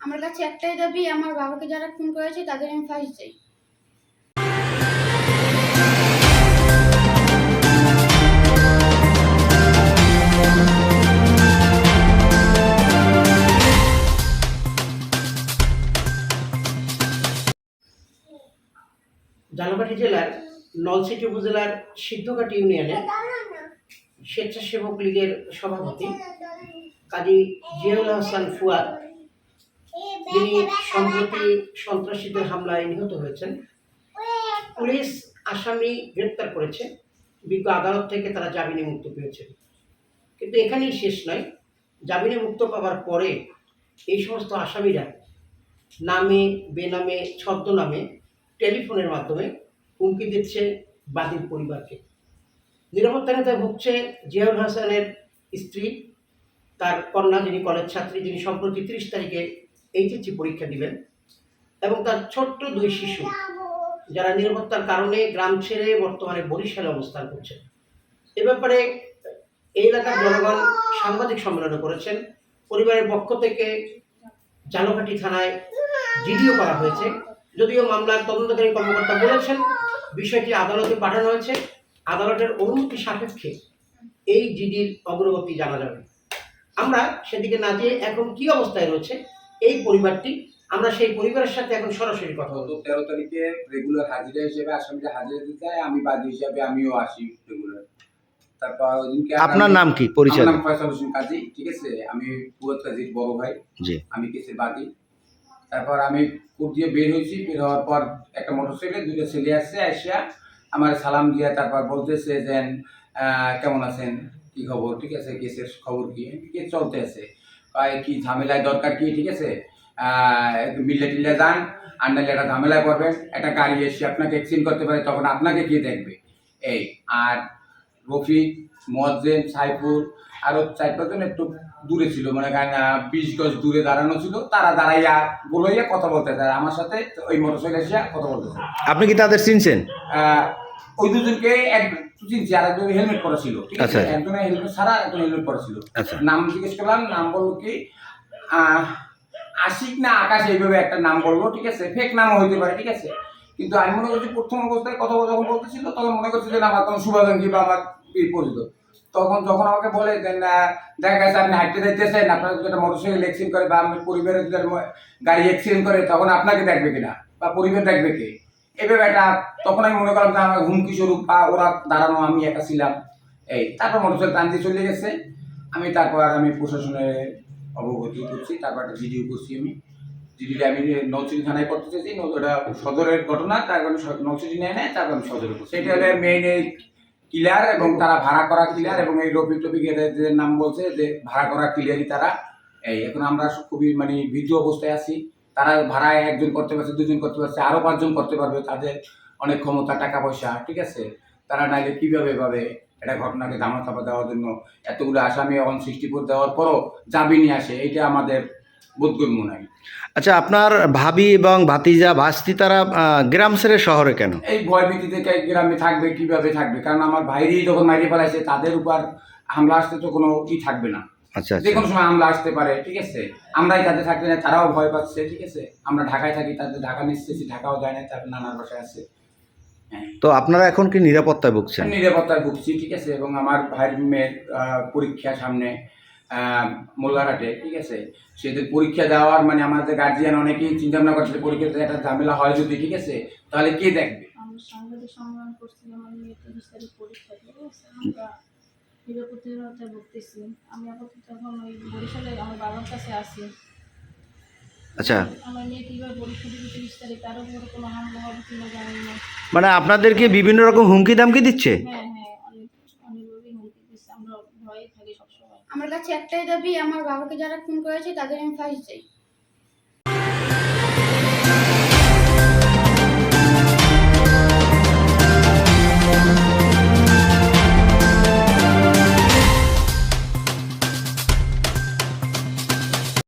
আমার কাছে একটাই দাবি, আমার বাবাকে যারা খুন করেছে তাদের আমি ফাঁসি চাই। ঝালকাঠি জেলার নলসিটি উপজেলার সিদ্ধঘাট ইউনিয়নে স্বেচ্ছাসেবক লীগের সভাপতি কাজী জিয়াউল হাসান ফুয়াদ যিনি সম্প্রতি সন্ত্রাসীদের হামলায় নিহত হয়েছেন। পুলিশ আসামি গ্রেপ্তার করেছে। বিজ্ঞ আদালত থেকে তারা জামিনে মুক্ত পেয়েছে। কিন্তু এখানেই শেষ নয়। জামিনে মুক্ত পাওয়ার পরে এই সমস্ত আসামিরা নামে, বেনামে, ছদ্মনামে টেলিফোনের মাধ্যমে হুমকি দিচ্ছে বাদীর পরিবারকে। নিরাপত্তাহীনতায় ভুগছে জিয়াউল হাসানের স্ত্রী, তার কন্যা যিনি কলেজ ছাত্রী, যিনি সম্প্রতি তিরিশ তারিখে এইচএসসি পরীক্ষা দিবেন এবং তার ছোট্ট দুই শিশু যারা নিরাপত্তার কারণে গ্রাম ছেড়ে বর্তমানে বরিশালে অবস্থান করছে এ ব্যাপারে এই এলাকার জনগণ সাংবাদিক সম্মেলন করেছেন। পরিবারের পক্ষ থেকে জালকাঠি থানায় জিডিও করা হয়েছে। যদিও মামলার তদন্তকারী কর্মকর্তা বলেছেন, বিষয়টি আদালতে পাঠানো হয়েছে। আদালতের অনুমতি সাপেক্ষে এই জিডির অগ্রগতি জানা যাবে। আমরা সেদিকে না যেয়ে এখন কি অবস্থায় রয়েছে এই পরিবারটি আমরা সেই পরিবারের সাথে এখন সরাসরি কথা বলব। তেরো তারিখে রেগুলার হাজিরা হিসেবে আসামিরা হাজিরা দিতে যায় আমি বাদী হিসাবে আমিও আসি রেগুলার তারপর ওদিনকে আপনার নাম কি? পরিচয় নাম ফয়সাল হোসেন কাজী ঠিক আছে? আমি ফুয়াদ কাজীর বড় ভাই। জি। আমি কেসের বাদী? তারপর আমি কোর্ট দিয়ে বের হয়েছি বের হওয়ার পর একটা মোটরসাইকেলে দুটো ছেলে আসছে আসিয়া আমার সালাম দিয়া তারপর বলতেছে যে আহ, কেমন আছেন? কি খবর? ঠিক আছে? কেসের খবর কি? চলতে আছে। কি ঝামেলায় দরকার কি ঠিক আছে? মিল্লে টিল্লে যান আর নাহলে একটা ঝামেলায় পড়বেন একটা গাড়ি এসে আপনাকে এক্সচেঞ্জ করতে পারে তখন আপনাকে কে দেখবে। এই আর রফিক মজ্জেন সাইফুল আরও চার পাঁচজন একটু দূরে ছিল মানে বিশ গজ দূরে দাঁড়ানো ছিল তারা দাঁড়াইয়া বলাইয়া কথা বলতে চায় আমার সাথে ওই মোটরসাইকেল এসে কথা বলতেছে। আপনি কি তাদের চিনছেন? ওই দুজনকে এক চিনছি আর একজন হেলমেট পরা ছিল ঠিক আছে। একজনের হেলমেট ছাড়া একজন হেলমেট পরা ছিল নাম জিজ্ঞেস করলাম নাম বলল কি আশিক না আকাশ এইভাবে একটা নাম বলল ঠিক আছে? ফেক নামও হইতে পারে ঠিক আছে? কিন্তু আমি মনে করছি প্রথম অবস্থায় কথা যখন বলতেছিল তখন মনে করছি যে আমার কোনো শুভাকাঙ্ক্ষী বা আমার পরিচিত। তখন যখন আমাকে বলে যে না দেখা গেছে আপনি হাঁটতে যাইতেছেন আপনার যদি একটা মোটরসাইকেল অ্যাক্সিডেন্ট করে বা আমার পরিবারের যদি গাড়ি অ্যাক্সিডেন্ট করে তখন আপনাকে দেখবে কিনা? বা পরিবার দেখবে কে? এভাবে একটা, তখন আমি মনে করলাম যে আমার হুমকি স্বরূপ বা ওরা দাঁড়ানো, আমি একা ছিলাম। এই, তারপর মোটরসাইকেল টানতে চলে গেছে। আমি তারপর আমি প্রশাসনের অবগতি করছি, তারপর একটা ভিডিও করছি আমি। জিডিটা আমি নৌচিনি থানায় করতে চাইছি। নৌ- ওটা সদরের ঘটনা, তারপর আমি নৌচিনি নিয়ে নেয়, তারপর আমি সদরে করছি। সেটা হলে মেইন এই এবং তারা ভাড়া করা কিলার এবং এই এদের যে নাম বলছে যে, ভাড়া করা কিলারই তারা। এই, এখন আমরা খুবই মানে ভিডিও অবস্থায় আছি। তারা ভাড়ায় একজন করতে পারছে দুজন করতে পারছে আরও পাঁচজন করতে পারবে তাদের অনেক ক্ষমতা টাকা পয়সা ঠিক আছে? তারা নাইলে কীভাবে পাবে একটা ঘটনাকে ধামা চাপা দেওয়ার জন্য এতগুলো আসামি এখন সৃষ্টি করে দেওয়ার পরও যাবি নিয়ে আসে এইটা আমাদের বোধগম্য নাই। আচ্ছা আপনার ভাবি এবং ভাতিজা ভাস্তি তারা গ্রাম ছেড়ে শহরে কেন? এই ভয়ভীতি থেকে গ্রামে থাকবে কীভাবে থাকবে? কারণ আমার ভাইরই যখন মাইরে ফেলাইছে তাদের উপর হামলা আসতে তো কোনো ই থাকবে না। আচ্ছা যে আচ্ছা। কোনো সময় হামলা আসতে পারে ঠিক আছে? আমরাই তাদের থাকতে না তারাও ভয় পাচ্ছে ঠিক আছে? আমরা ঢাকায় থাকি তাদের ঢাকা নিচ্ছি ঢাকাও যায় না তাদের নানার বাসায় আছে। হ্যাঁ। তো আপনারা এখন কি নিরাপত্তায় ভুগছেন? নিরাপত্তায় ভুগছি ঠিক আছে? এবং আমার ভাইয়ের মেয়ের আহ, পরীক্ষা সামনে আহ, মোল্লারহাটে ঠিক আছে? সেদের পরীক্ষা দেওয়ার মানে আমাদের গার্জিয়ান অনেকেই চিন্তা ভাবনা করছে যে পরীক্ষাতে একটা ঝামেলা হয় যদি ঠিক আছে? তাহলে কে দেখবে? আমরা সাংবাদিক সম্মেলন করছিলাম আমি তিরিশ তারিখ পরীক্ষা দিয়ে আমরা নিরাপত্তাহীনতায় ভুগতেছি। আমি আপাতত এখন ওই বরিশালে আমার বাবার কাছে আছি। আচ্ছা। আমার মেয়ে কীভাবে পরীক্ষা দিবে তিরিশ তারিখ তার উপরে কোনো হামলা হবে কিনা জানি না। মানে আপনাদেরকে বিভিন্ন রকম হুমকি দামকি দিচ্ছে? হ্যাঁ হ্যাঁ অনেক অনেকভাবেই হুমকি দিচ্ছে। আমরা ভয়ে থাকি সবসময়। আমার কাছে একটাই দাবি আমার বাবাকে যারা খুন করেছে তাদের আমি ফাঁসি চাই